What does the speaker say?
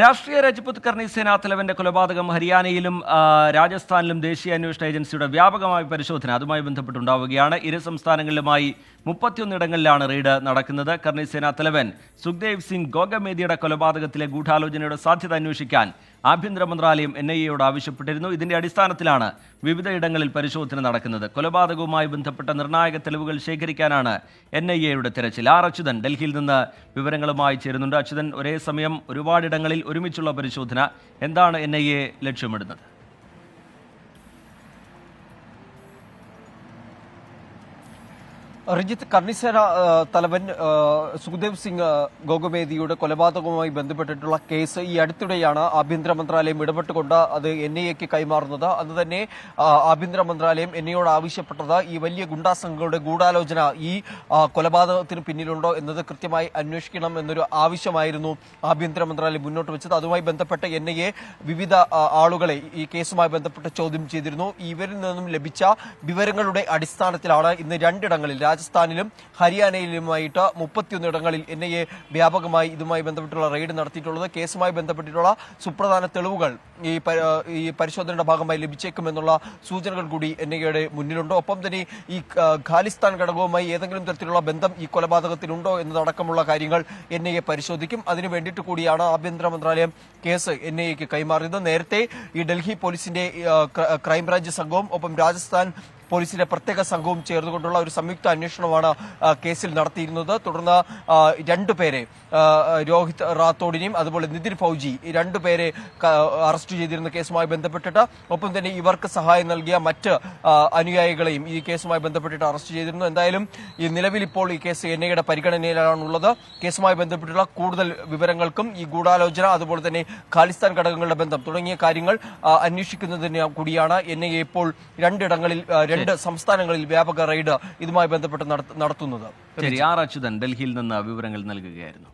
രാഷ്ട്രീയ രജപുത് കർണി സേനാ തലവന്റെ കൊലപാതകം ഹരിയാനയിലും രാജസ്ഥാനിലും ദേശീയ അന്വേഷണ ഏജൻസിയുടെ വ്യാപകമായ പരിശോധന അതുമായി ബന്ധപ്പെട്ടുണ്ടാവുകയാണ്. ഇരു സംസ്ഥാനങ്ങളിലുമായി മുപ്പത്തിയൊന്നിടങ്ങളിലാണ് റെയ്ഡ് നടക്കുന്നത്. കർണി സേനാ തലവൻ സുഖ്ദേവ് സിംഗ് ഗോഗമേദിയുടെ കൊലപാതകത്തിലെ ഗൂഢാലോചനയുടെ സാധ്യത അന്വേഷിക്കാൻ ആഭ്യന്തര മന്ത്രാലയം എൻ ഐ എയോട് ആവശ്യപ്പെട്ടിരുന്നു. ഇതിന്റെ അടിസ്ഥാനത്തിലാണ് വിവിധയിടങ്ങളിൽ പരിശോധന നടക്കുന്നത്. കൊലപാതകവുമായി ബന്ധപ്പെട്ട നിർണായക തെളിവുകൾ ശേഖരിക്കാനാണ് എൻ ഐ എയുടെ തിരച്ചിൽ. ആർ അച്യുതൻ ഡൽഹിയിൽ നിന്ന് വിവരങ്ങളുമായി ചേരുന്നുണ്ട്. അച്യുതൻ ഒരേ സമയം ഒരുപാടിടങ്ങളിൽ ഒരുമിച്ചുള്ള പരിശോധന. എന്താണ് എൻ ഐ എ ലക്ഷ്യമിടുന്നത്? റിജിത്ത് കർണിസേന തലവൻ സുഖദേവ് സിംഗ് ഗോഗമേദിയുടെ കൊലപാതകവുമായി ബന്ധപ്പെട്ടിട്ടുള്ള കേസ് ഈ അടുത്തിടെയാണ് ആഭ്യന്തര മന്ത്രാലയം ഇടപെട്ടുകൊണ്ട് അത് എൻ ഐ എക്ക് കൈമാറുന്നത്. അന്ന് തന്നെ ആഭ്യന്തര മന്ത്രാലയം എൻ ഐയോട് ആവശ്യപ്പെട്ടത് ഈ വലിയ ഗുണ്ടാ സംഘങ്ങളുടെ ഗൂഢാലോചന ഈ കൊലപാതകത്തിന് പിന്നിലുണ്ടോ എന്നത് കൃത്യമായി അന്വേഷിക്കണം എന്നൊരു ആവശ്യമായിരുന്നു ആഭ്യന്തര മന്ത്രാലയം മുന്നോട്ട് വെച്ചത്. അതുമായി ബന്ധപ്പെട്ട് എൻ ഐ എ വിവിധ ആളുകളെ ഈ കേസുമായി ബന്ധപ്പെട്ട് ചോദ്യം ചെയ്തിരുന്നു. ഇവരിൽ നിന്നും ലഭിച്ച വിവരങ്ങളുടെ അടിസ്ഥാനത്തിലാണ് ഇന്ന് രണ്ടിടങ്ങളിൽ രാജസ്ഥാനിലും ഹരിയാനയിലുമായിട്ട് മുപ്പത്തിയൊന്നിടങ്ങളിൽ എൻ ഐ എ വ്യാപകമായി ഇതുമായി ബന്ധപ്പെട്ടുള്ള റെയ്ഡ് നടത്തിയിട്ടുള്ളത്. കേസുമായി ബന്ധപ്പെട്ടിട്ടുള്ള സുപ്രധാന തെളിവുകൾ ഈ ഈ പരിശോധനയുടെ ഭാഗമായി ലഭിച്ചേക്കുമെന്നുള്ള സൂചനകൾ കൂടി എൻ ഐ എയുടെ മുന്നിലുണ്ട്. ഒപ്പം തന്നെ ഈ ഖാലിസ്ഥാൻ ഘടകവുമായി ഏതെങ്കിലും തരത്തിലുള്ള ബന്ധം ഈ കൊലപാതകത്തിനുണ്ടോ എന്നതടക്കമുള്ള കാര്യങ്ങൾ എൻ ഐ എ പരിശോധിക്കും. അതിനു വേണ്ടിയിട്ട് കൂടിയാണ് ആഭ്യന്തര മന്ത്രാലയം കേസ് എൻ ഐ എക്ക് കൈമാറിയത്. നേരത്തെ ഈ ഡൽഹി പോലീസിന്റെ ക്രൈംബ്രാഞ്ച് സംഘവും ഒപ്പം രാജസ്ഥാൻ പോലീസിന്റെ പ്രത്യേക സംഘവും ചേർന്നുകൊണ്ടുള്ള ഒരു സംയുക്ത അന്വേഷണമാണ് കേസിൽ നടത്തിയിരുന്നത്. തുടർന്ന് രണ്ടുപേരെ രോഹിത് റാത്തോഡിനെയും അതുപോലെ നിതിൻ ഫൗജി രണ്ടുപേരെ അറസ്റ്റ് ചെയ്തിരുന്ന കേസുമായി ബന്ധപ്പെട്ടിട്ട് ഒപ്പം തന്നെ ഇവർക്ക് സഹായം നൽകിയ മറ്റ് അനുയായികളെയും ഈ കേസുമായി ബന്ധപ്പെട്ടിട്ട് അറസ്റ്റ് ചെയ്തിരുന്നു. എന്തായാലും ഈ നിലവിൽ ഇപ്പോൾ ഈ കേസ് എൻ ഐയുടെ പരിഗണനയിലാണുള്ളത്. കേസുമായി ബന്ധപ്പെട്ടുള്ള കൂടുതൽ വിവരങ്ങൾക്കും ഈ ഗൂഢാലോചന അതുപോലെ തന്നെ ഖാലിസ്ഥാൻ ഘടകങ്ങളുടെ ബന്ധം തുടങ്ങിയ കാര്യങ്ങൾ അന്വേഷിക്കുന്നതിന് കൂടിയാണ്. എൻ ഐ ഇപ്പോൾ രണ്ടിടങ്ങളിൽ രണ്ട് സംസ്ഥാനങ്ങളിൽ വ്യാപക റെയ്ഡ് ഇതുമായി ബന്ധപ്പെട്ട് നടത്ത- നടത്തുന്നത്. ശരി ആർ അച്യുതൻ ഡൽഹിയിൽ നിന്ന് വിവരങ്ങൾ നൽകുകയായിരുന്നു.